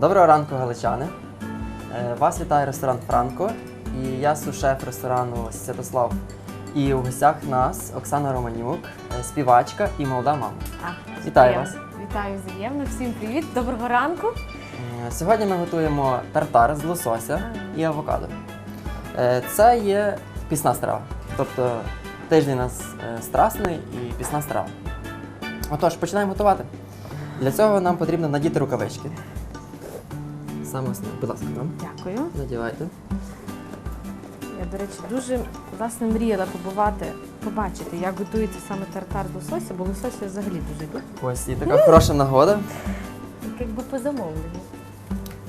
Доброго ранку, галичани. Е, Вас вітає ресторан Франко. І я сушеф ресторану Святослав. І у гостях нас Оксана Романюк, е, співачка і молода мама. А, Вітаю вас. Вітаю взаємно. Всім привіт. Доброго ранку. Е, Сьогодні ми готуємо тартар з лосося і авокадо. Це є пісна страва. Тобто тиждень у нас страсний і пісна страва. Отож, починаємо готувати. Для цього нам потрібно надіти рукавички. Саме основне, будь ласка, вам. Дякую. Надівайте. Я, до речі, дуже власне мріяла побувати, побачити, як готується саме тартар з лосося, бо лосося взагалі дуже люблю. Ось і така хороша нагода. Якби по замовленню.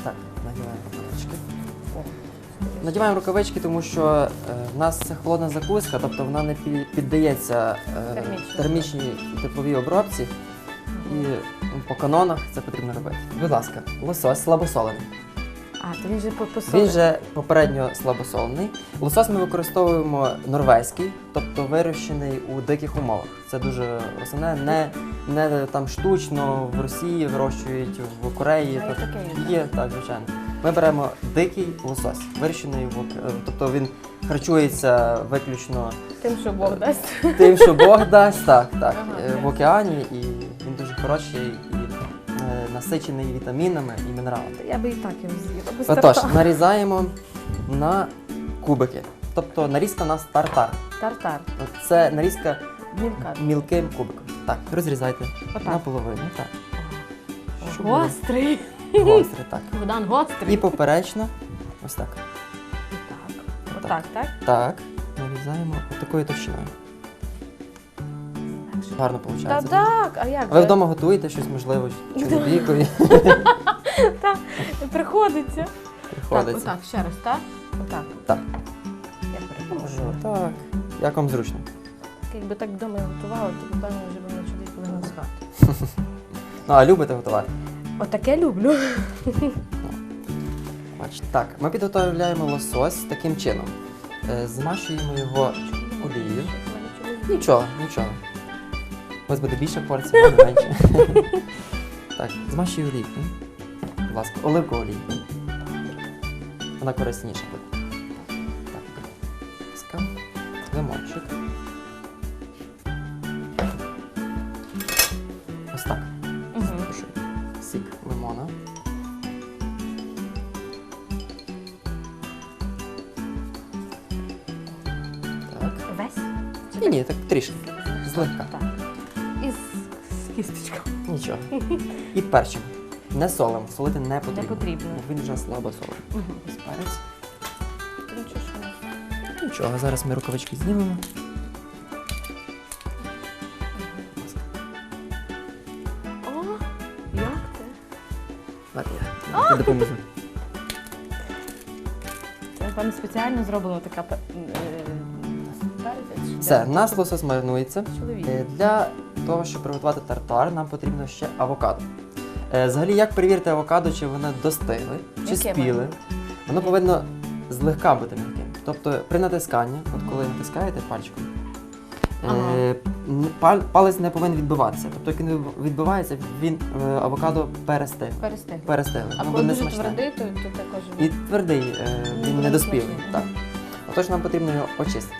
Так, надіваємо рукавички. Надіваємо рукавички, тому що е, в нас це холодна закуска, тобто вона не пі- піддається е, Термічній термічній тепловій обробці. І по канонах це потрібно робити. Будь ласка, лосось слабосолений. А, то він же по. Він же попередньо слабосолений. Лосось ми використовуємо норвезький, тобто вирощений у диких умовах. Це дуже основне, не, не там штучно в Росії вирощують, в Кореї. А, і Тобто таке є, є, так, звичайно. Ми беремо дикий лосось, вирощений в Ук- тобто він харчується виключно Тим, що Бог дасть. тим, що Бог дасть, так, так, Ага, е, в океані, і він дуже хороший е, насичений вітамінами і мінералами. Я би і так його з'їла. Без Отож, тартару. нарізаємо на кубики. Тобто нарізка у нас тартар. Тартар. Це нарізка Мілка. мілким кубиком. Так, розрізайте Отак. наполовину. Так. Щоб було Гострий. Гостре, так. Богдан гострий. І поперечно. Ось так. Так. Отак, так? Так. Нарізаємо такою товщиною. Гарно Та виходить. так, а як? Ви же? вдома готуєте щось, можливо, чоловікові Та, приходиться. приходиться. Так, отак, ще раз, так? Отак. Так. Я перепрошую. Так. Як вам зручно? Якби так вдома готувала, то напевно вже б на чоловік повинен з хати. Ну, а любите готувати? Отаке люблю. Бачите. Так, ми підготовляємо лосось таким чином. Е, Змащуємо його олією. Нічого, нічого. Ось буде більше порцій, буде менше. так, змащую олійкою. Будь ласка, оливкову олійку. Вона корисніша буде. Так, ласка. Лимончик. Ось так. Запиши. Сік лимона. Так. Весь? Ні, ні, так трішки. Злегка. Так. Кісточкою. Нічого. І перчимо. Не солимо, солити не потрібно. Не потрібно. бо Він вже слабо солить. Угу. Перець. Нічого, зараз ми рукавички знімемо. О, як ти? Ладно, я тобі допоможу. Це, спеціально зроблена така е, Все, наш лосось маринується. Чоловік. Е, Для того, щоб приготувати тартар, нам потрібно ще авокадо. Е, Взагалі, як перевірити авокадо, чи воно достигле, чи Яке спіле? має? Воно повинно злегка бути м'яким. Тобто при натисканні, от коли натискаєте пальчиком, Ага. е, н- пал- палець не повинен відбиватися. Тобто, як він відбивається, він е, авокадо перестиг. Перестиг. Перестигли. А коли дуже твердий, то, то також. І твердий, е, Ну, він буде недоспілий. смачний. Так. Отож нам потрібно його очистити.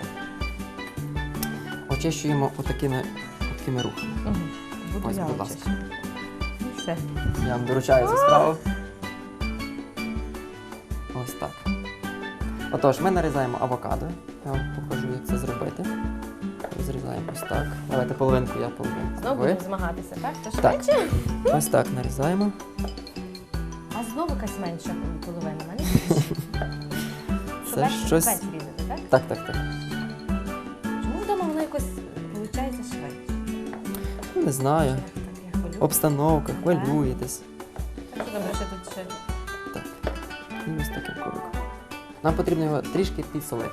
Очищуємо отакими, отакими рухами. Угу. Буду Ось, я будь ласка. Все. Я вам доручаю цю справу. Ось так. Отож, ми нарізаємо авокадо. Я вам покажу, як це зробити. Розрізаємо ось так. Давайте половинку, я половинку. Знову будемо змагатися, так? То Так. швидше? Ось так нарізаємо. А знову якась менша половина. Мене Що Це щось- весь різати, так? Так, так, так. Не знаю. Обстановка, хвилюєтесь. Що добре, що тут ще Так. І ось таким кубиком. Нам потрібно його трішки підсолити.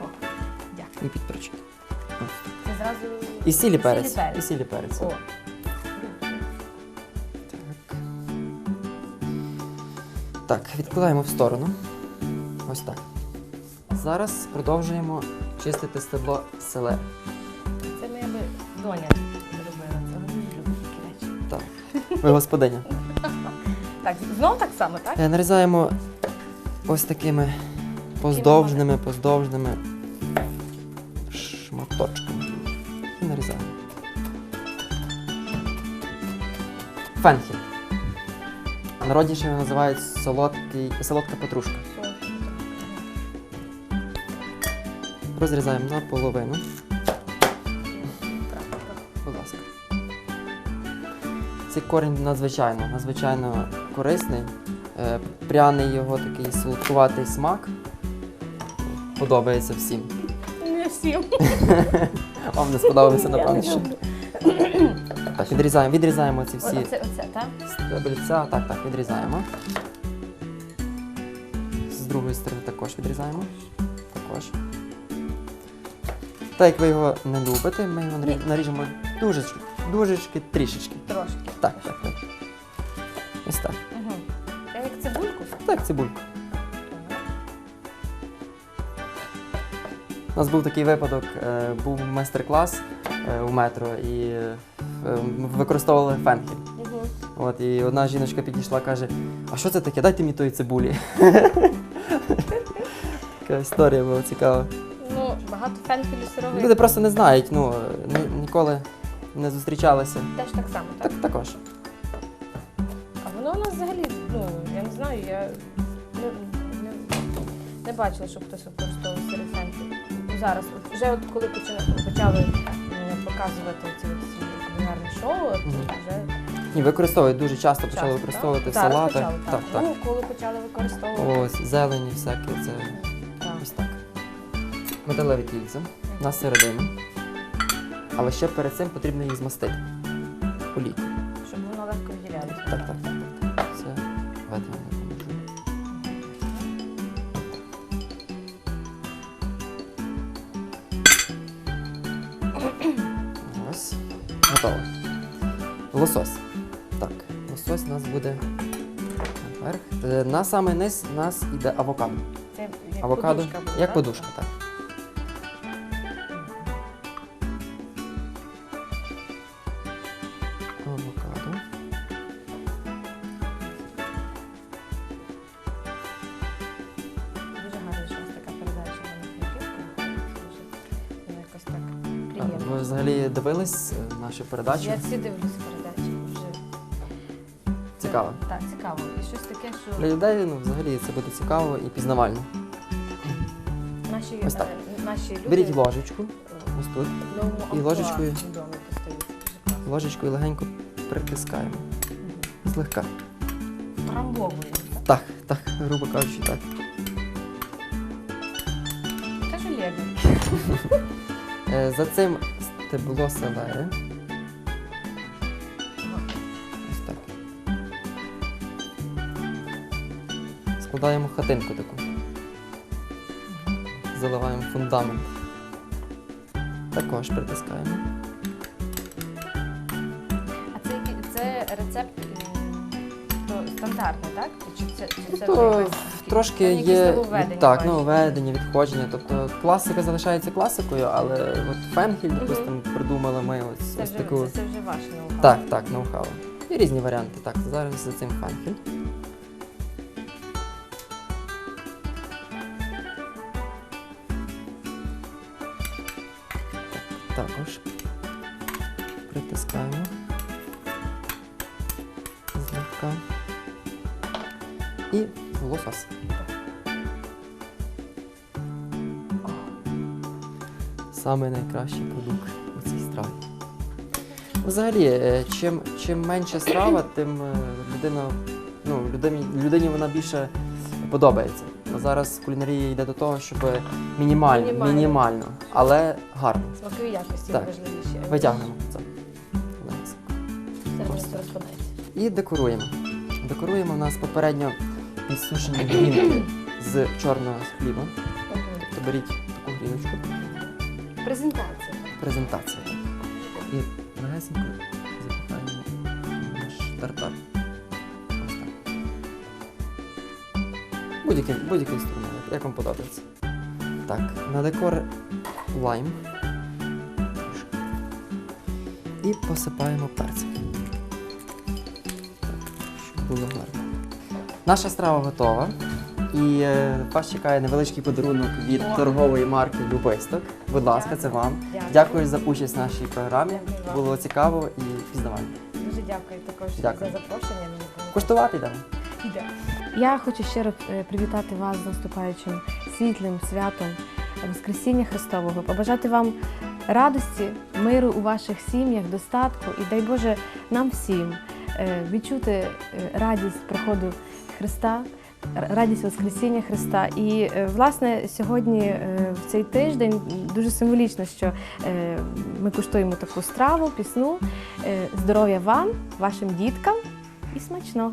О, дякую. І підперчити. Це зразу... І сілі перець. І сілі перець. О, Так. Так, відкладаємо в сторону. Ось так. Зараз продовжуємо чистити стебло селе. це моя доня зробила. Це дуже люблю. Ви господиня. Так, знов так само, так? Е, Нарізаємо ось такими поздовжними, поздовжними шматочками. І нарізаємо. Фенхель. Народніше його називають солодкий, солодка петрушка. Розрізаємо на половину. Будь ласка. Цей корінь надзвичайно, надзвичайно корисний. Е, Пряний його такий солодкуватий смак. Подобається всім. Не всім. Вам не сподобається, напевно, що. Так, відрізаємо, відрізаємо ці всі Оце, оце, так? стебельця. Так, так, відрізаємо. З другої сторони також відрізаємо. Також. Так як ви його не любите, ми його нарі- наріжемо дуже, дужечки, трішечки. Трошки. Так, так, так. Ось так. Угу. Я як цибульку. Так, цибульку. У нас був такий випадок, е, був майстер-клас е, у метро і е, ми використовували фенхель. Угу. От, і одна жіночка підійшла каже: А що це таке? Дайте мені тої цибулі. Така історія була цікава. Багато фенхелю сирових. Люди просто не знають, ну, ні- ніколи не зустрічалися. Теж так само, так? Так також. А воно у нас взагалі, ну, я не знаю, я не, не, не бачила, щоб хтось використовував сирий фенхель. Зараз, от, вже от коли почали, почали м, показувати ці от всі кулінарні шоу, от, Мгм. вже Ні, використовують дуже часто почали часто, використовувати так? в Зараз салатах. почали, Так, так. Ну, коли почали використовувати. Ось, зелені всякі, це. Металеві кільця на середину. Але ще перед цим потрібно їх змастити. Олійкою. Щоб воно легко відділялося. Так, так, так, так. Це давайте я допоможу. Ось. Готово. Лосось. Так, лосось у нас буде наверх. Е, На самий низ у нас йде авокадо. Це як Авокадо подушка буде, як так? подушка, так. Ви взагалі дивились е, нашу передачу? Я всі дивлюсь передачі вже. Цікаво. Так, цікаво. І щось таке, що Для людей ну, взагалі це буде цікаво і пізнавально. наші, Ось так. е, наші люди Беріть ложечку, е, ось тут, в новому і амплуа ложечкою. вдома постають. Ложечкою легенько притискаємо. Злегка. Втрамбовуємо. так? Так, так, грубо кажучи, так. Це ж Олег. Е, За цим стебло селери. Ось так. Складаємо хатинку таку. Заливаємо фундамент. Також притискаємо. То стандартний, так? Чи це, чи це То вже якось- Трошки якісь є нововведення так, нововведення, відходження. Тобто класика залишається класикою, але от фенхель, Мгм. допустимо, придумали ми ось, Це ось вже, таку. це, це вже ваше ноу-хау. Так, так, ноу-хау. І різні варіанти. Так, зараз за цим фенхель. І лосос. Саме найкращий продукт у цій страві. Взагалі, е, чим, чим менша страва, тим е, людина, ну, людині, людині вона більше подобається. А зараз кулінарія йде до того, щоб мінімально, Мінімально. мінімально, але гарно. Смакові якості Так. важливіші. Витягнемо це. Зараз розпадається. І декоруємо. Декоруємо у нас попередньо підсушені грінки з чорного хліба. Тобто беріть таку гріночку, Презентація. презентація. І легесенько запихаємо наш тартар. Ось так. Будь-який будь інструмент, як вам подобається. Так, на декор лайм. І посипаємо перцем. Наша страва готова. І е, вас чекає невеличкий подарунок від торгової марки Любисток. Будь ласка, це вам. Дякую. Дякую за участь в нашій програмі. Дякую вам. Було цікаво і пізнавально. Дуже дякую також Дякую. за запрошення. Мені було Куштувати йдемо. Я хочу щиро е, привітати вас з наступаючим світлим святом Воскресіння Христового, побажати вам радості, миру у ваших сім'ях, достатку і дай Боже нам всім е, відчути е, радість приходу Христа. Радість Воскресіння Христа. І е, власне сьогодні е, в цей тиждень дуже символічно, що е, ми куштуємо таку страву, пісну. Здоров'я вам, вашим діткам і смачного!